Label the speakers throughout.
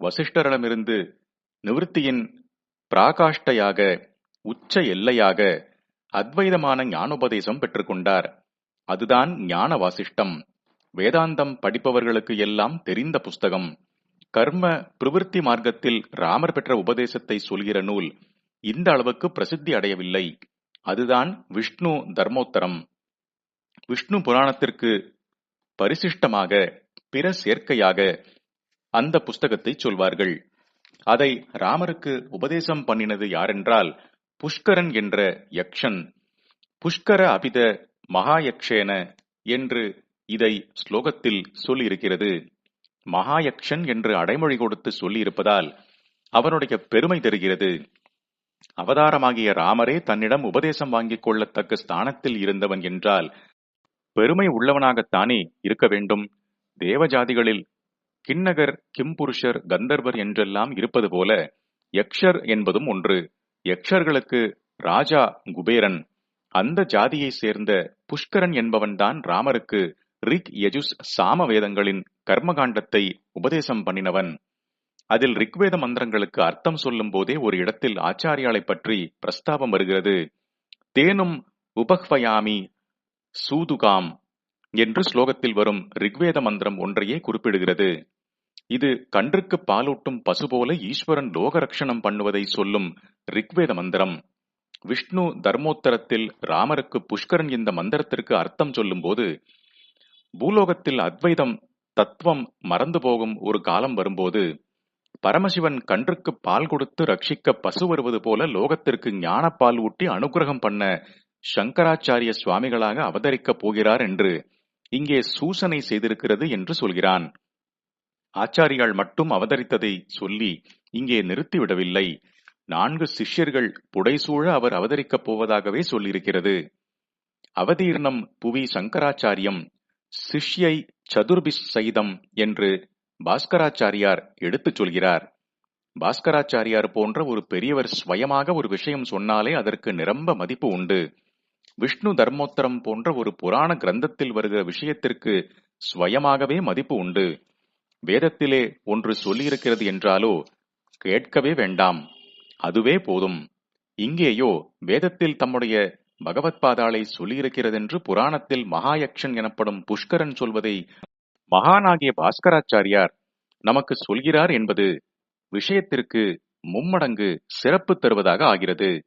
Speaker 1: வசிஷ்டரிடமிருந்து நிவிருத்தியின் பிராகாஷ்டையாக உச்ச எல்லையாக அத்வைதமான ஞானோபதேசம் பெற்றுக்கொண்டார் அதுதான் ஞான வாசிஷ்டம் வேதாந்தம் படிப்பவர்களுக்கு எல்லாம் தெரிந்த புஸ்தகம். கர்ம பிரவிற்த்தி மார்க்கத்தில் ராமர் பெற்ற உபதேசத்தை சொல்கிற நூல் இந்த அளவுக்கு பிரசித்தி அடையவில்லை. அதுதான் விஷ்ணு தர்மோத்தரம். விஷ்ணு புராணத்திற்கு பரிசிஷ்டமாக பிற சேர்க்கையாக அந்த புஸ்தகத்தை சொல்வார்கள். அதை ராமருக்கு உபதேசம் பண்ணினது யாரென்றால் புஷ்கரன் என்ற யக்ஷன். புஷ்கர அபித மகாயக்ஷேன என்று இதை ஸ்லோகத்தில் சொல்லியிருக்கிறது. மகாயக்ஷன் என்று அடைமொழி கொடுத்து சொல்லியிருப்பதால் அவனுடைய பெருமை தெரிகிறது. அவதாரமாகிய ராமரே தன்னிடம் உபதேசம் வாங்கிக் கொள்ளத்தக்க ஸ்தானத்தில் இருந்தவன் என்றால் பெருமை உள்ளவனாகத்தானே இருக்க வேண்டும். தேவஜாதிகளில் கிண்ணகர் கிம்புருஷர் கந்தர்வர் என்றெல்லாம் இருப்பது போல யக்ஷர் என்பதும் ஒன்று. யக்ஷர்களுக்கு ராஜா குபேரன். அந்த ஜாதியை சேர்ந்த புஷ்கரன் என்பவன்தான் ராமருக்கு ரிக் யஜுஸ் சாம வேதங்களின் கர்மகாண்டத்தை உபதேசம் பண்ணினவன். அதில் ரிக்வேத மந்திரங்களுக்கு அர்த்தம் சொல்லும் போதே ஒரு இடத்தில் ஆச்சாரியாலை பற்றி பிரஸ்தாபம் வருகிறது. தேனும் உபஹ்வயாமி சூதுகாம் என்று ஸ்லோகத்தில் வரும் ரிக்வேத மந்திரம் ஒன்றையே குறிப்பிடுகிறது. இது கன்றுக்கு பாலூட்டும் பசு போல ஈஸ்வரன் லோகரக்ஷணம் பண்ணுவதை சொல்லும் ரிக்வேத மந்திரம். விஷ்ணு தர்மோத்தரத்தில் ராமருக்கு புஷ்கரன் இந்த மந்திரத்திற்கு அர்த்தம் சொல்லும்போது பூலோகத்தில் அத்வைதம் தத்துவம் மறந்து போகும் ஒரு காலம் வரும்போது பரமசிவன் கன்றுக்கு பால் கொடுத்து ரட்சிக்க பசு வருவது போல லோகத்திற்கு ஞானப்பால் ஊட்டி அனுகிரகம் பண்ண சங்கராச்சாரிய சுவாமிகளாக அவதரிக்கப் போகிறார் என்று இங்கே சூசனை செய்திருக்கிறது என்று சொல்கிறான். ஆச்சாரியால் மட்டும் அவதரித்ததை சொல்லி இங்கே நிறுத்திவிடவில்லை. நான்கு சிஷ்யர்கள் புடைசூழ அவர் அவதரிக்கப் போவதாகவே சொல்லியிருக்கிறது. அவதீர்ணம் புவி சங்கராச்சாரியம் சிஷ்யை சதுர்பிஸ் சைதம் என்று பாஸ்கராச்சாரியார் எடுத்துச் சொல்கிறார். பாஸ்கராச்சாரியார் போன்ற ஒரு பெரியவர் ஸ்வயமாக ஒரு விஷயம் சொன்னாலே அதற்கு நிரம்ப மதிப்பு உண்டு. விஷ்ணு தர்மோத்தரம் போன்ற ஒரு புராண கிரந்தத்தில் வருகிற விஷயத்திற்கு ஸ்வயமாகவே மதிப்பு உண்டு. வேதத்திலே ஒன்று சொல்லியிருக்கிறது என்றாலோ கேட்கவே வேண்டாம். அதுவே போதும். இங்கேயோ வேதத்தில் தம்முடைய பகவத் பாதாளை சொல்லியிருக்கிறதென்று புராணத்தில் மகாயக்ஷன் எனப்படும் புஷ்கரன் சொல்வதை மகானாகிய பாஸ்கராச்சாரியார் நமக்கு சொல்கிறார் என்பது விஷயத்திற்கு மும்மடங்கு சிறப்பு தருவதாக ஆகிறது.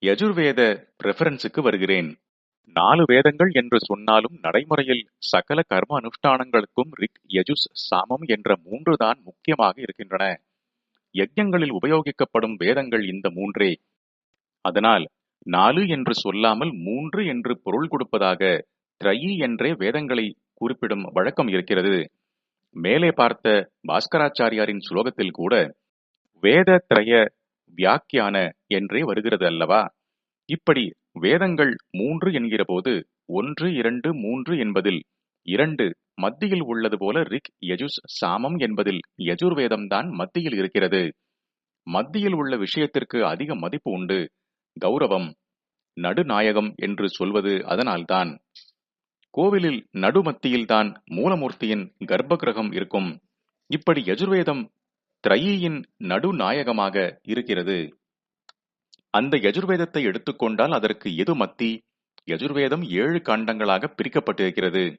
Speaker 1: யஜுர்வேத ரெஃபரன்ஸுக்கு வருகிறேன். நாலு வேதங்கள் என்று சொன்னாலும் நடைமுறையில் சகல கர்ம அனுஷ்டானங்களுக்கும் ரிக் யஜுஸ் சாமம் என்ற மூன்று தான் முக்கியமாக இருக்கின்றன. யஜ்யங்களில் உபயோகிக்கப்படும் வேதங்கள் இந்த மூன்றே. அதனால் நாலு என்று சொல்லாமல் மூன்று என்று பொருள் கொடுப்பதாக திரையி என்றே வேதங்களை குறிப்பிடும் வழக்கம் இருக்கிறது. மேலே பார்த்த பாஸ்கராச்சாரியாரின் சுலோகத்தில் கூட வேத திரய வியாக்கியான என்றே வருகிறது அல்லவா? இப்படி வேதங்கள் மூன்று என்கிற போது ஒன்று இரண்டு மூன்று என்பதில் இரண்டு மத்தியில் உள்ளது போல ரிக் யஜுஸ் சாமம் என்பதில் யஜுர்வேதம்தான் மத்தியில் இருக்கிறது. மத்தியில் உள்ள விஷயத்திற்கு அதிக மதிப்பு உண்டு. கௌரவம் நடுநாயகம் என்று சொல்வது அதனால்தான். கோவிலில் நடுமத்தியில்தான் மூலமூர்த்தியின் கர்ப்ப கிரகம் இருக்கும். இப்படி யஜுர்வேதம் திரையின் நடுநாயகமாக இருக்கிறது. அந்த யஜுர்வேதத்தை எடுத்துக்கொண்டால் அதற்கு எது மத்தி? யஜுர்வேதம் ஏழு காண்டங்களாக பிரிக்கப்பட்டிருக்கிறது.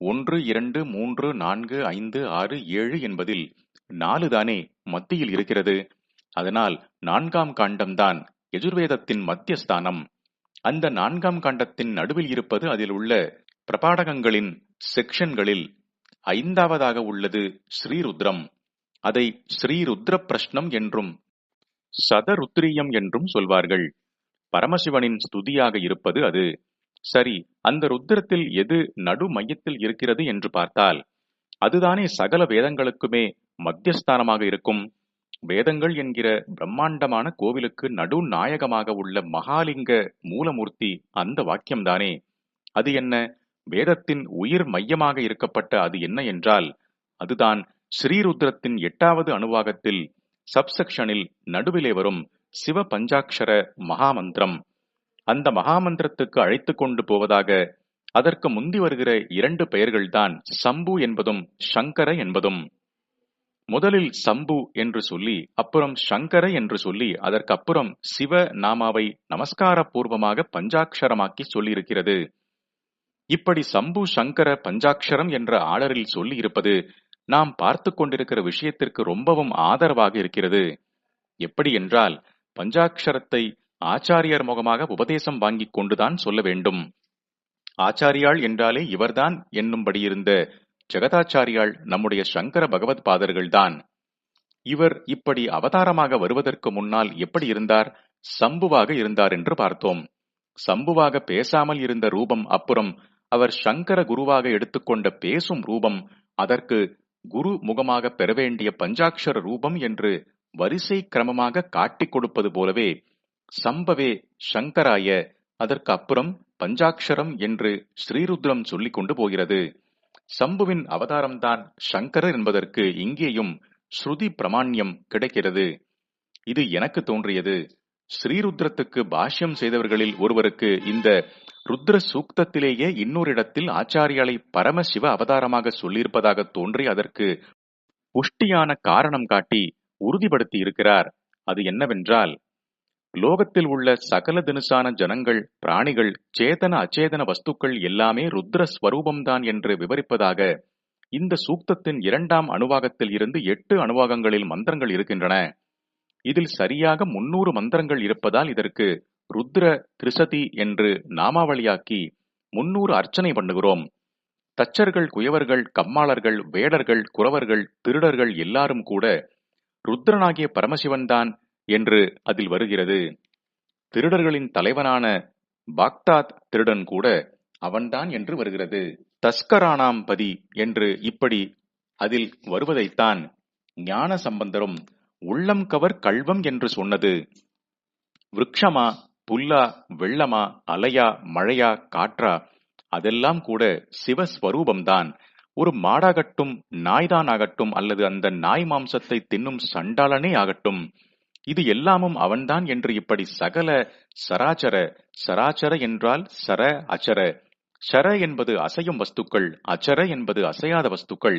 Speaker 1: ஒன்று இரண்டு மூன்று நான்கு ஐந்து ஆறு ஏழு என்பதில் நாலு தானே மத்தியில் இருக்கிறது. அதனால் நான்காம் காண்டம்தான் யஜுர்வேதத்தின் மத்தியஸ்தானம். அந்த நான்காம் காண்டத்தின் நடுவில் இருப்பது அதில் உள்ள பிரபாடகங்களின் செக்ஷன்களில் ஐந்தாவதாக உள்ளது ஸ்ரீருத்ரம். அதை ஸ்ரீருத்ர பிரஷ்னம் என்றும் சதருத்ரியம் என்றும் சொல்வார்கள். பரமசிவனின் ஸ்துதியாக இருப்பது அது. சரி அந்த ருத்திரத்தில் எது நடு மையத்தில் இருக்கிறது என்று பார்த்தால் அதுதானே சகல வேதங்களுக்குமே மத்தியஸ்தானமாக இருக்கும். வேதங்கள் என்கிற பிரம்மாண்டமான கோவிலுக்கு நடு நாயகமாக உள்ள மகாலிங்க மூலமூர்த்தி அந்த வாக்கியம்தானே. அது என்ன? வேதத்தின் உயிர் மையமாக இருக்கப்பட்ட அது என்ன என்றால் அதுதான் ஸ்ரீருத்ரத்தின் எட்டாவது அணுவாகத்தில் சப்செக்ஷனில் நடுவிலே வரும் சிவ பஞ்சாட்சர மகாமந்திரம். அந்த மகாமந்திரத்துக்கு அழைத்து கொண்டு போவதாக அதற்கு முந்தி வருகிற இரண்டு பெயர்கள்தான் சம்பு என்பதும் சங்கர என்பதும். முதலில் சம்பு என்று சொல்லி அப்புறம் சங்கர என்று சொல்லி அதற்கப்புறம் சிவ நாமாவை நமஸ்கார பூர்வமாக பஞ்சாட்சரமாக்கி சொல்லியிருக்கிறது. இப்படி சம்பு சங்கர பஞ்சாட்சரம் என்ற ஆளரில் சொல்லி இருப்பது நாம் பார்த்து கொண்டிருக்கிற விஷயத்திற்கு ரொம்பவும் ஆதரவாக இருக்கிறது. எப்படி என்றால் பஞ்சாட்சரத்தை ஆச்சாரியர் முகமாக உபதேசம் வாங்கிக் கொண்டுதான் சொல்ல வேண்டும். ஆச்சாரியாள் என்றாலே இவர்தான் என்னும்படி இருந்த ஜெகதாச்சாரியாள் நம்முடைய சங்கர பகவத் பாதர்கள்தான். இவர் இப்படி அவதாரமாக வருவதற்கு முன்னால் எப்படி இருந்தார்? சம்புவாக இருந்தார் என்று பார்த்தோம். சம்புவாக பேசாமல் இருந்த ரூபம் அப்புறம் அவர் சங்கர குருவாக எடுத்துக்கொண்ட பேசும் ரூபம் அதற்கு குரு முகமாக பெற வேண்டிய பஞ்சாட்சர ரூபம் என்று வரிசை கிரமமாக காட்டிக் கொடுப்பது போலவே சம்பவே சங்கராய அதற்கு அப்புறம் பஞ்சாட்சரம் என்று ஸ்ரீருத்ரம் சொல்லிக் கொண்டு போகிறது. சம்புவின் அவதாரம்தான் சங்கரர் என்பதற்கு இங்கேயும் ஸ்ருதி பிரமாண்யம் கிடைக்கிறது. இது எனக்கு தோன்றியது. ஸ்ரீருத்ரத்துக்கு பாஷ்யம் செய்தவர்களில் ஒருவருக்கு இந்த ருத்ர சூக்தத்திலேயே இன்னொரு இடத்தில் ஆச்சாரியாலை பரமசிவ அவதாரமாக சொல்லியிருப்பதாக தோன்றி அதற்கு புஷ்டியான காரணம் காட்டி உறுதிப்படுத்தி இருக்கிறார். அது என்னவென்றால் லோகத்தில் உள்ள சகல தினுசான ஜனங்கள் பிராணிகள் சேதன அச்சேதன வஸ்துக்கள் எல்லாமே ருத்ர ஸ்வரூபம்தான் என்று விவரிப்பதாக இந்த சூக்தத்தின் இரண்டாம் அணுவாகத்தில் இருந்து எட்டு அணுவாகங்களில் மந்திரங்கள் இருக்கின்றன. இதில் சரியாக முன்னூறு மந்திரங்கள் இருப்பதால் இதற்கு ருத்ர திரிசதி என்று நாமாவளியாக்கி முன்னூறு அர்ச்சனை பண்ணுகிறோம். தச்சர்கள் குயவர்கள் கம்மாளர்கள் வேடர்கள் குறவர்கள் திருடர்கள் எல்லாரும் கூட ருத்ரனாகிய பரமசிவன்தான் என்று அதில் வருகிறது. திருடர்களின் தலைவனான பாக்தாத் திருடன் கூட அவன்தான் என்று வருகிறது. தஸ்கரானாம் பதி என்று இப்படி அதில் வருவதைத்தான் ஞான சம்பந்தரும் உள்ளம் கவர் கல்வம் என்று சொன்னது. விரக்ஷமா புல்லா வெள்ளமா அலையா மழையா காற்றா அதெல்லாம் கூட சிவஸ்வரூபம்தான். ஒரு மாடாகட்டும் நாய்தான் ஆகட்டும் அல்லது அந்த நாய் மாம்சத்தை தின்னும் சண்டாளனே ஆகட்டும். இது எல்லாமும் அவன்தான் என்று இப்படி சகல சராச்சர சராச்சர என்றால் சர அச்சர. சர என்பது அசையும் வஸ்துக்கள் அச்சர என்பது அசையாத வஸ்துக்கள்.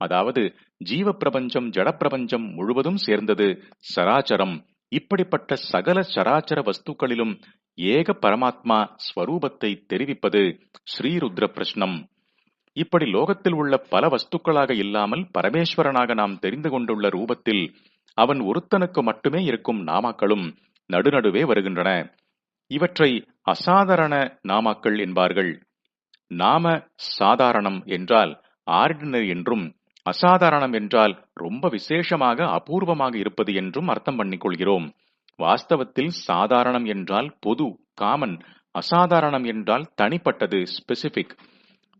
Speaker 1: அதாவது ஜீவ பிரபஞ்சம் ஜடப்பிரபஞ்சம் முழுவதும் சேர்ந்தது சராச்சரம். இப்படிப்பட்ட சகல சராச்சர வஸ்துக்களிலும் ஏக பரமாத்மா ஸ்வரூபத்தை தெரிவிப்பது ஸ்ரீருத்ர பிரஷ்னம். இப்படி லோகத்தில் உள்ள பல வஸ்துக்களாக இல்லாமல் பரமேஸ்வரனாக நாம் தெரிந்து கொண்டுள்ள ரூபத்தில் அவன் ஒருத்தனுக்கு மட்டுமே இருக்கும் நாமாக்களும் நடுநடுவே வருகின்றன. இவற்றை அசாதாரண நாமாக்கள் என்பார்கள். நாம சாதாரணம் என்றால் ஆர்டினரி என்றும் அசாதாரணம் என்றால் ரொம்ப விசேஷமாக அபூர்வமாக இருப்பது என்றும் அர்த்தம் பண்ணிக்கொள்கிறோம். வாஸ்தவத்தில் சாதாரணம் என்றால் பொது காமன் அசாதாரணம் என்றால் தனிப்பட்டது ஸ்பெசிபிக்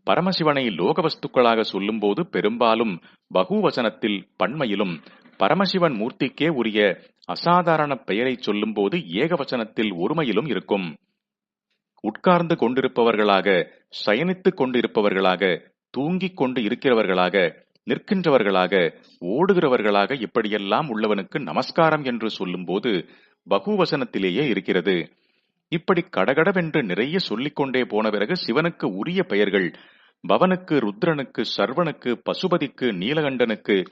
Speaker 1: பரமசிவனை லோக வஸ்துக்களாக சொல்லும்போது பெரும்பாலும் பகுவசனத்தில் பன்மையிலும் பரமசிவன் மூர்த்திக்கே உரிய அசாதாரண பெயரை சொல்லும்போது ஏகவசனத்தில் ஒருமையிலும் இருக்கும். உட்கார்ந்து கொண்டிருப்பவர்களாக சயனித்துக் கொண்டிருப்பவர்களாக தூங்கிக் கொண்டு இருக்கிறவர்களாக நிற்கின்றவர்களாக ஓடுகிறவர்களாக இப்படியெல்லாம் உள்ளவனுக்கு நமஸ்காரம் என்று சொல்லும்போது பகுவசனத்திலேயே இருக்கிறது. இப்படி கடகடவென்று நிறைய சொல்லிக்கொண்டே போன பிறகு சிவனுக்கு உரிய பெயர்கள் பவனுக்கு ருத்ரனுக்கு சர்வனுக்கு பசுபதிக்கு நீலகண்டனுக்கு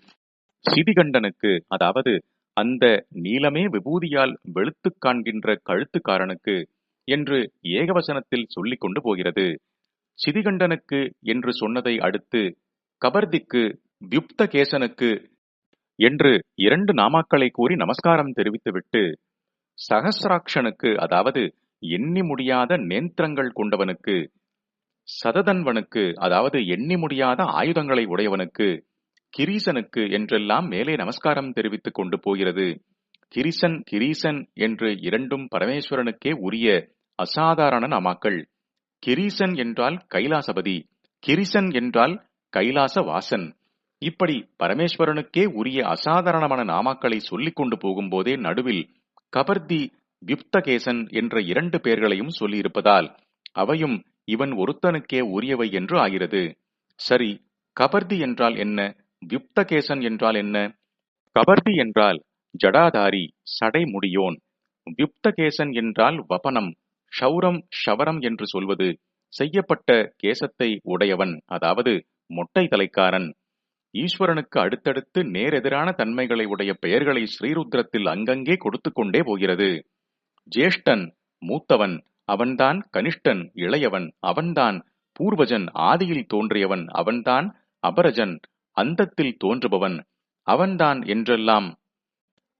Speaker 1: சிதிகண்டனுக்கு அதாவது அந்த நீலமே விபூதியால் வெளுத்துக் காண்கின்ற கழுத்துக்காரனுக்கு என்று ஏகவசனத்தில் சொல்லிக் கொண்டு போகிறது. சிதிகண்டனுக்கு என்று சொன்னதை அடுத்து கபர்திக்கு வியுப்த கேசனுக்கு என்று இரண்டு நாமாக்களை கூறி நமஸ்காரம் தெரிவித்துவிட்டு சகசிராட்சனுக்கு அதாவது எண்ணி முடியாத நேந்திரங்கள் கொண்டவனுக்கு சததன்வனுக்கு அதாவது எண்ணி முடியாத ஆயுதங்களை உடையவனுக்கு கிரீசனுக்கு என்றெல்லாம் மேலே நமஸ்காரம் தெரிவித்துக் கொண்டு போகிறது. கிரிசன் கிரீசன் என்று இரண்டும் பரமேஸ்வரனுக்கே உரிய அசாதாரண நாமாக்கள். கிரீசன் என்றால் கைலாசபதி. கிரிசன் என்றால் கைலாச வாசன். இப்படி பரமேஸ்வரனுக்கே உரிய அசாதாரணமான நாமாக்களை சொல்லிக் கொண்டு போகும்போதே நடுவில் கபர்தி விப்தகேசன் என்ற இரண்டு பெயர்களையும் சொல்லியிருப்பதால் அவையும் இவன் ஒருத்தனுக்கே உரியவை என்று ஆகிறது. சரி கபர்தி என்றால் என்ன? விப்தகேசன் என்றால் என்ன? கபர்தி என்றால் ஜடாதாரி சடைமுடியோன் விப்தகேசன் என்றால் வபனம் ஷௌரம் ஷவரம் என்று சொல்வது செய்யப்பட்ட கேசத்தை உடையவன். அதாவது மொட்டை தலைக்காரன். ஈஸ்வரனுக்கு அடுத்தடுத்து நேரெதிரான தன்மைகளை உடைய பெயர்களை ஸ்ரீருத்ரத்தில் அங்கங்கே கொடுத்துக் கொண்டே போகிறது. ஜேஷ்டன் மூத்தவன் அவன்தான் கனிஷ்டன் இளையவன் அவன்தான் பூர்வஜன் ஆதியில் தோன்றியவன் அவன்தான் அபரஜன் அந்தத்தில் தோன்றுபவன் அவன்தான் என்றெல்லாம்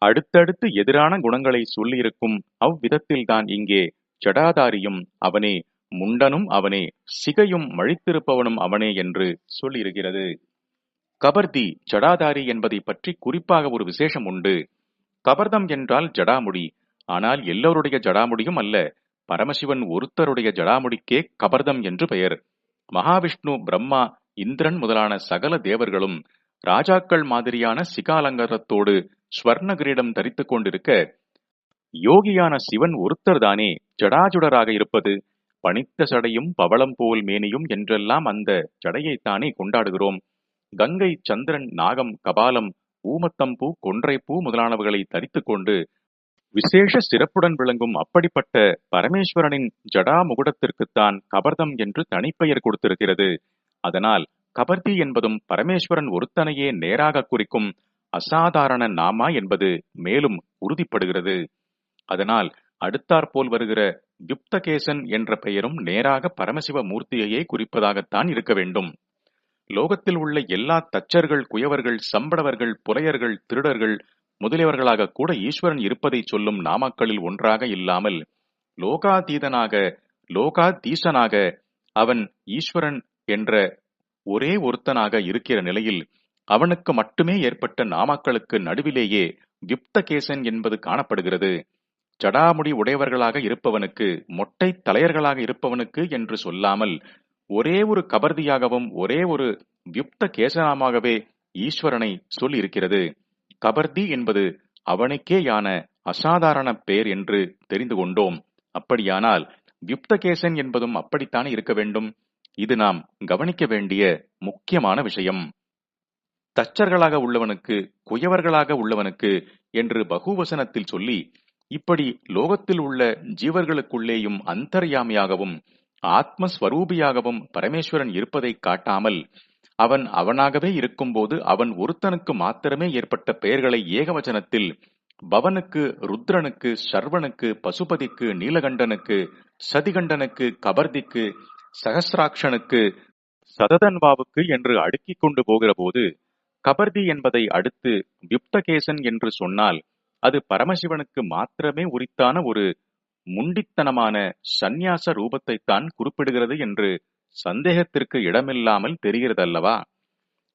Speaker 1: அடுத்தடுத்து எதிரான குணங்களை சொல்லியிருக்கும் அவ்விதத்தில்தான் இங்கே ஜடாதாரியும் அவனே முண்டனும் அவனே சிகையும் மழித்திருப்பவனும் அவனே என்று சொல்லியிருக்கிறது. கபர்தி ஜடாதாரி என்பதை பற்றி குறிப்பாக ஒரு விசேஷம் உண்டு. கபர்தம் என்றால் ஜடாமுடி. ஆனால் எல்லோருடைய ஜடாமுடியும் அல்ல. பரமசிவன் ஒருத்தருடைய ஜடாமுடிக்கே கபர்தம் என்று பெயர். மகாவிஷ்ணு பிரம்மா இந்திரன் முதலான சகல தேவர்களும் ராஜாக்கள் மாதிரியான சிகாலங்கரத்தோடு ஸ்வர்ண கிரீடம் தரித்துக் கொண்டிருக்க யோகியான சிவன் ஒருத்தர் தானே ஜடாஜுடராக இருப்பது? பனித்த சடையும் பவளம் போல் மேனியும் என்றெல்லாம் அந்த ஜடையைத்தானே கொண்டாடுகிறோம். கங்கை சந்திரன் நாகம் கபாலம் ஊமத்தம்பூ கொன்றைப்பூ முதலானவர்களை தரித்துக் கொண்டு விசேஷ சிறப்புடன் விளங்கும் அப்படிப்பட்ட பரமேஸ்வரனின் ஜடாமுகுடத்திற்குத்தான் கபர்தம் என்று தனிப்பெயர் கொடுத்திருக்கிறது. அதனால் கபர்தி என்பதும் பரமேஸ்வரன் ஒருத்தனையே நேராக குறிக்கும் அசாதாரண நாமா என்பது மேலும் உறுதிப்படுகிறது. அதனால் அடுத்தாற்போல் வருகிற யுப்தகேசன் என்ற பெயரும் நேராக பரமசிவ மூர்த்தியையே குறிப்பதாகத்தான் இருக்க வேண்டும். லோகத்தில் உள்ள எல்லா தச்சர்கள் குயவர்கள் சம்படவர்கள் புலையர்கள் திருடர்கள் முதலியவர்களாக கூட ஈஸ்வரன் இருப்பதை சொல்லும் நாமாக்களில் ஒன்றாக இல்லாமல் லோகாதீதனாக லோகாதீசனாக அவன் ஈஸ்வரன் என்ற ஒரே ஒருத்தனாக இருக்கிற நிலையில் அவனுக்கு மட்டுமே ஏற்பட்ட நாமாக்களுக்கு நடுவிலேயே யுப்தகேசன் என்பது காணப்படுகிறது. ஜடாமுடி உடையவர்களாக இருப்பவனுக்கு மொட்டை தலையர்களாக இருப்பவனுக்கு என்று சொல்லாமல் ஒரே ஒரு கபர்தியாகவும் ஒரே ஒரு வியுப்த கேசனாமாகவே ஈஸ்வரனை சொல்லி இருக்கிறது கபர்தி என்பது அவனுக்கேயான அசாதாரண பெயர் என்று தெரிந்து கொண்டோம். அப்படியானால் வியுப்தகேசன் என்பதும் அப்படித்தானே இருக்க வேண்டும்? இது நாம் கவனிக்க வேண்டிய முக்கியமான விஷயம். தச்சர்களாக உள்ளவனுக்கு குயவர்களாக உள்ளவனுக்கு என்று பகுவசனத்தில் சொல்லி இப்படி லோகத்தில் உள்ள ஜீவர்களுக்குள்ளேயும் அந்தர்யாமியாகவும் ஆத்மஸ்வரூபியாகவும் பரமேஸ்வரன் இருப்பதை காட்டாமல் அவன் அவனாகவே இருக்கும்போது அவன் ஒருத்தனுக்கு மாத்திரமே ஏற்பட்ட பெயர்களை ஏகவச்சனத்தில் பவனுக்கு ருத்ரனுக்கு சர்வனுக்கு பசுபதிக்கு நீலகண்டனுக்கு சதிகண்டனுக்கு கபர்திக்கு சகசிராட்சனுக்கு சததன்வாவுக்கு என்று அடுக்கிக் கொண்டு போகிற போது கபர்தி என்பதை அடுத்து விப்தகேசன் என்று சொன்னால் அது பரமசிவனுக்கு மாத்திரமே உரித்தான ஒரு முண்டித்தனமான சந்நியாச ரூபத்தைத்தான் குறிப்பிடுகிறது என்று சந்தேகத்திற்கு இடமில்லாமல் தெரிகிறதல்லவா?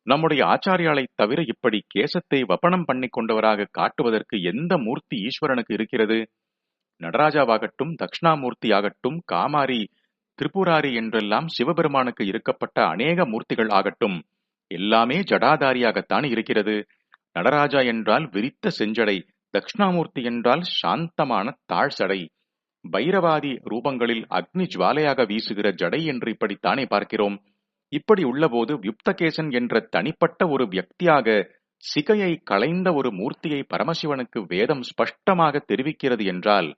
Speaker 1: நம்முடைய ஆச்சாரியாலை தவிர இப்படி கேசத்தை வப்பனம் பண்ணி கொண்டவராக காட்டுவதற்கு எந்த மூர்த்தி ஈஸ்வரனுக்கு இருக்கிறது? நடராஜாவாகட்டும் தட்சிணாமூர்த்தி ஆகட்டும் காமாரி திரிபுராரி என்றெல்லாம் சிவபெருமானுக்கு இருக்கப்பட்ட அநேக மூர்த்திகள் ஆகட்டும் எல்லாமே ஜடாதாரியாகத்தான் இருக்கிறது. நடராஜா என்றால் விரித்த செஞ்சடை தட்சிணாமூர்த்தி என்றால் சாந்தமான தாழ் சடை. பைரவாதி ரூபங்களில் அக்னி ஜுவாலையாக வீசுகிற ஜடை என்று இப்படித்தானே பார்க்கிறோம். இப்படி உள்ளபோது யுப்தகேசன் என்ற தனிப்பட்ட ஒரு வியக்தியாக சிகையை களைந்த ஒரு மூர்த்தியை பரமசிவனுக்கு வேதம் ஸ்பஷ்டமாக தெரிவிக்கிறது என்றால்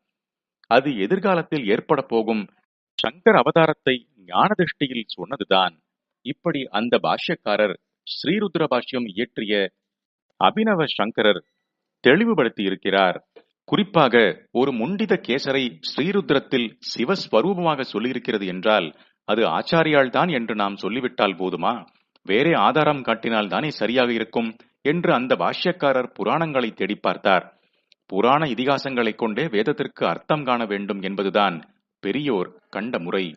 Speaker 1: அது எதிர்காலத்தில் ஏற்பட போகும். சங்கர் அவதாரத்தை ஞானதிஷ்டியில் சொன்னதுதான். இப்படி அந்த பாஷ்யக்காரர் ஸ்ரீருத்ர பாஷ்யம் இயற்றிய அபினவ சங்கரர் தெளிவுபடுத்தியிருக்கிறார். குறிப்பாக ஒரு முண்டித கேசரை ஸ்ரீருத்ரத்தில் சிவஸ்வரூபமாக சொல்லியிருக்கிறது என்றால் அது ஆச்சாரியால் தான் என்று நாம் சொல்லிவிட்டால் போதுமா? வேறே ஆதாரம் காட்டினால் தானே சரியாக இருக்கும் என்று அந்த பாஷ்யக்காரர் புராணங்களை தேடி பார்த்தார். புராண இதிகாசங்களைக் கொண்டே வேதத்திற்கு அர்த்தம் காண வேண்டும் என்பதுதான் பெரியோர் கண்ட முறை.